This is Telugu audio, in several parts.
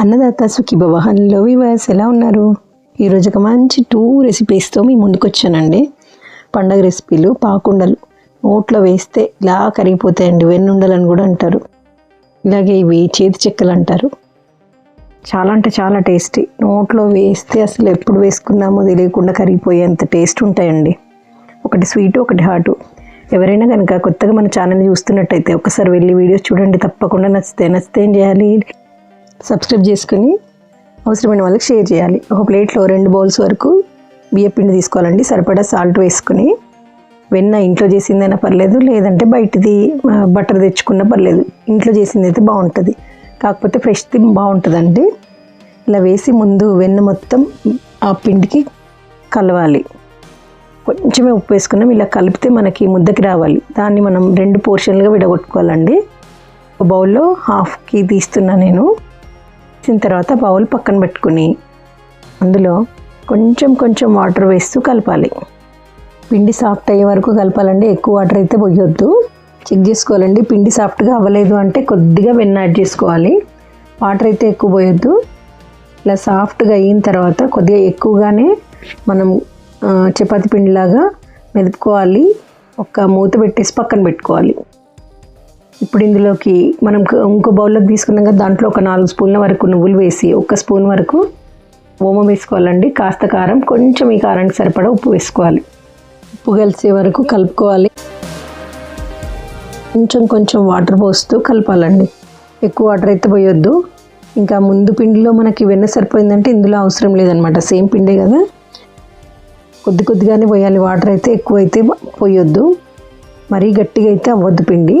అన్నదాత సుఖీభవ హలో వివాస్ ఎలా ఉన్నారు? ఈరోజు ఒక మంచి టూ రెసిపీస్తో మీ ముందుకు వచ్చానండి పండగ రెసిపీలు పాకుండలు. నోట్లో వేస్తే ఇలా కరిగిపోతాయండి వెన్నుండలని కూడా అంటారు. ఇలాగే ఇవి చేతి చెక్కలు అంటారు. చాలా అంటే చాలా టేస్టీ. నోట్లో వేస్తే అసలు ఎప్పుడు వేసుకున్నామో తెలియకుండా కరిగిపోయేంత టేస్ట్ ఉంటాయండి. ఒకటి స్వీట్ ఒకటి హాటు ఎవరైనా కనుక కొత్తగా మన ఛానల్ చూస్తున్నట్టయితే ఒకసారి వెళ్ళి వీడియోస్ చూడండి తప్పకుండా నచ్చితే నచ్చితే ఏం చేయాలి? సబ్స్క్రైబ్ చేసుకుని అవసరమైన వాళ్ళకి షేర్ చేయాలి. ఒక ప్లేట్లో రెండు బౌల్స్ వరకు బియ్య పిండి తీసుకోవాలండి. సరిపడా సాల్ట్ వేసుకుని వెన్న ఇంట్లో చేసిందైనా పర్లేదు లేదంటే బయటది బటర్ తెచ్చుకున్నా పర్లేదు. ఇంట్లో చేసింది అయితే బాగుంటుంది. కాకపోతే ఫ్రెష్ది బాగుంటుందండి. ఇలా వేసి ముందు వెన్న మొత్తం ఆ పిండికి కలవాలి. కొంచెమే ఉప్పు వేసుకున్నాం. ఇలా కలిపితే మనకి ముద్దకి రావాలి. దాన్ని మనం రెండు పోర్షన్లుగా విడగొట్టుకోవాలండి. ఒక బౌల్లో హాఫ్కి తీస్తున్నా నేను. వేసిన తర్వాత బౌల్ పక్కన పెట్టుకుని అందులో కొంచెం కొంచెం వాటర్ వేస్తూ కలపాలి. పిండి సాఫ్ట్ అయ్యే వరకు కలపాలండి. ఎక్కువ వాటర్ అయితే పోయొద్దు. చెక్ చేసుకోవాలండి. పిండి సాఫ్ట్గా అవ్వలేదు అంటే కొద్దిగా వెన్న యాడ్ చేసుకోవాలి. వాటర్ అయితే ఎక్కువ పోయొద్దు. ఇలా సాఫ్ట్గా అయిన తర్వాత కొద్దిగా ఎక్కువగానే మనం చపాతి పిండిలాగా మెదుపుకోవాలి. ఒక మూత పెట్టేసి పక్కన పెట్టుకోవాలి. ఇప్పుడు ఇందులోకి మనం ఇంకో బౌల్లోకి తీసుకున్నాం కదా దాంట్లో ఒక నాలుగు స్పూన్ల వరకు నువ్వులు వేసి ఒక స్పూన్ వరకు ఓమం వేసుకోవాలండి. కాస్త కారం కొంచెం ఈ కారానికి సరిపడా ఉప్పు వేసుకోవాలి. ఉప్పు కలిసే వరకు కలుపుకోవాలి. కొంచెం కొంచెం వాటర్ పోస్తూ కలపాలండి. ఎక్కువ వాటర్ అయితే పోయొద్దు. ఇంకా ముందు పిండిలో మనకి వెన్న సరిపోయిందంటే ఇందులో అవసరం లేదనమాట సేమ్ పిండే కదా. కొద్ది కొద్దిగానే పోయాలి. వాటర్ అయితే ఎక్కువ అయితే పోయొద్దు. మరీ గట్టిగా అయితే అవ్వద్దు పిండి.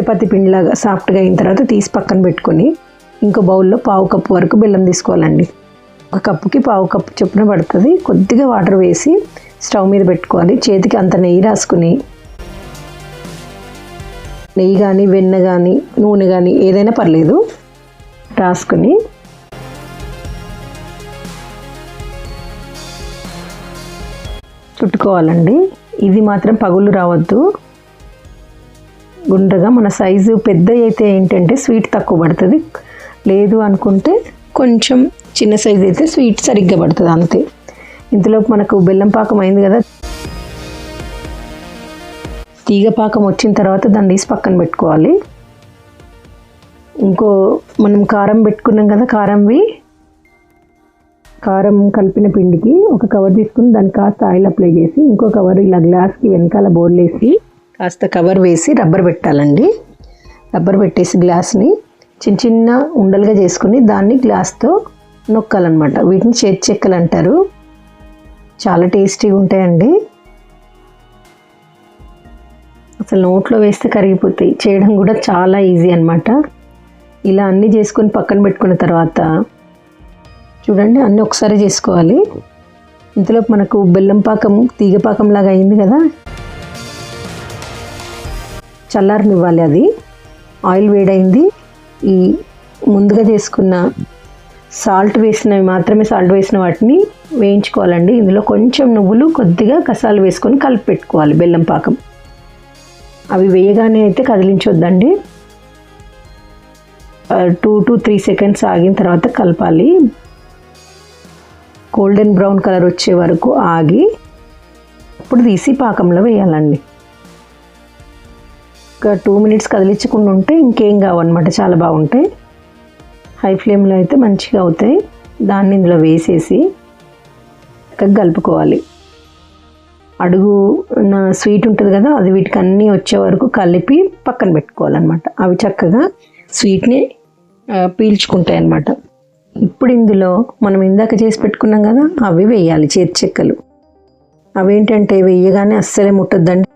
చపాతి పిండిలాగా సాఫ్ట్గా అయిన తర్వాత తీసి పక్కన పెట్టుకొని ఇంకో బౌల్లో పావు కప్పు వరకు బెల్లం తీసుకోవాలండి. ఒక కప్పుకి పావు కప్పు చొప్పున పడుతుంది. కొద్దిగా వాటర్ వేసి స్టవ్ మీద పెట్టుకోవాలి. చేతికి అంత నెయ్యి రాసుకుని నెయ్యి కానీ వెన్న కానీ నూనె కానీ ఏదైనా పర్లేదు రాసుకుని చుట్టుకోవాలండి. ఇది మాత్రం పగులు రావద్దు. గుండ్రగా మన సైజు పెద్ద అయితే ఏంటంటే స్వీట్ తక్కువ పడుతుంది. లేదు అనుకుంటే కొంచెం చిన్న సైజు అయితే స్వీట్ సరిగ్గా పడుతుంది అంతే. ఇంతలోపు మనకు బెల్లం పాకం అయింది కదా. తీగ పాకం వచ్చిన తర్వాత దాన్ని తీసి పక్కన పెట్టుకోవాలి. ఇంకో మనం కారం పెట్టుకున్నాం కదా కారంవి. కారం కలిపిన పిండికి ఒక కవర్ తీసుకుని దానికి కాస్త ఆయిల్ అప్లై చేసి ఇంకో కవర్ ఇలా గ్లాస్కి వెనకాల బోర్లేసి కాస్త కవర్ వేసి రబ్బర్ పెట్టాలండి. రబ్బర్ పెట్టేసి గ్లాస్ని చిన్న చిన్న ఉండలుగా చేసుకుని దాన్ని గ్లాస్తో నొక్కాలన్నమాట. వీటిని చేతి చెక్కలు అంటారు. చాలా టేస్టీగా ఉంటాయండి. అసలు నోట్లో వేస్తే కరిగిపోతాయి. చేయడం కూడా చాలా ఈజీ అనమాట ఇలా అన్నీ చేసుకొని పక్కన పెట్టుకున్న తర్వాత చూడండి అన్నీ ఒకసారి చేసుకోవాలి. ఇంతలో మనకు బెల్లం పాకం తీగ పాకం లాగా అయింది కదా. చల్లారనివ్వాలి అది. ఆయిల్ వేడైంది. ఈ ముందుగా చేసుకున్న సాల్ట్ వేసినవి మాత్రమే సాల్ట్ వేసిన వాటిని వేయించుకోవాలండి. ఇందులో కొంచెం నువ్వులు కొద్దిగా కసాలు వేసుకొని కలిపి పెట్టుకోవాలి బెల్లం పాకం. అవి వేయగానే అయితే కదిలించొద్దండి. టూ టు త్రీ సెకండ్స్ ఆగిన తర్వాత కలపాలి. గోల్డెన్ బ్రౌన్ కలర్ వచ్చే వరకు ఆగి అప్పుడు తీసి పాకంలో వేయాలండి. ఒక టూ మినిట్స్ కదిలించకుండా ఉంటే ఇంకేం కావన్నమాట చాలా బాగుంటాయి. హై ఫ్లేమ్లో అయితే మంచిగా అవుతాయి. దాన్ని ఇందులో వేసేసి కలుపుకోవాలి. అడుగు నా స్వీట్ ఉంటుంది కదా అది వీటికి అన్నీ వచ్చే వరకు కలిపి పక్కన పెట్టుకోవాలన్నమాట. అవి చక్కగా స్వీట్ని పీల్చుకుంటాయి అన్నమాట ఇప్పుడు ఇందులో మనం ఇందాక చేసి పెట్టుకున్నాం కదా అవి వేయాలి చేతి చెక్కలు. అవేంటంటే వేయగానే అస్సలే ముట్టద్దండి.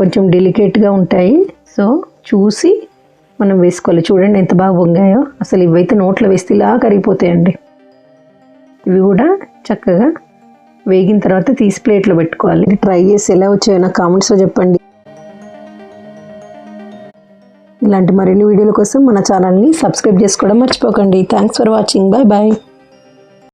కొంచెం డెలికేట్గా ఉంటాయి. సో చూసి మనం వేసుకోవాలి. చూడండి ఎంత బాగా వంగాయో అసలు ఇవైతే నోట్లో వేస్తే ఇలా కరిగిపోతాయండి. ఇవి కూడా చక్కగా వేగిన తర్వాత తీసి ప్లేట్లో పెట్టుకోవాలి. ట్రై చేసి ఎలా వచ్చాయో నాకు కామెంట్స్లో చెప్పండి. ఇలాంటి మరిన్ని వీడియోల కోసం మన ఛానల్ని సబ్స్క్రైబ్ చేసుకోవడం మర్చిపోకండి. Thanks for watching bye bye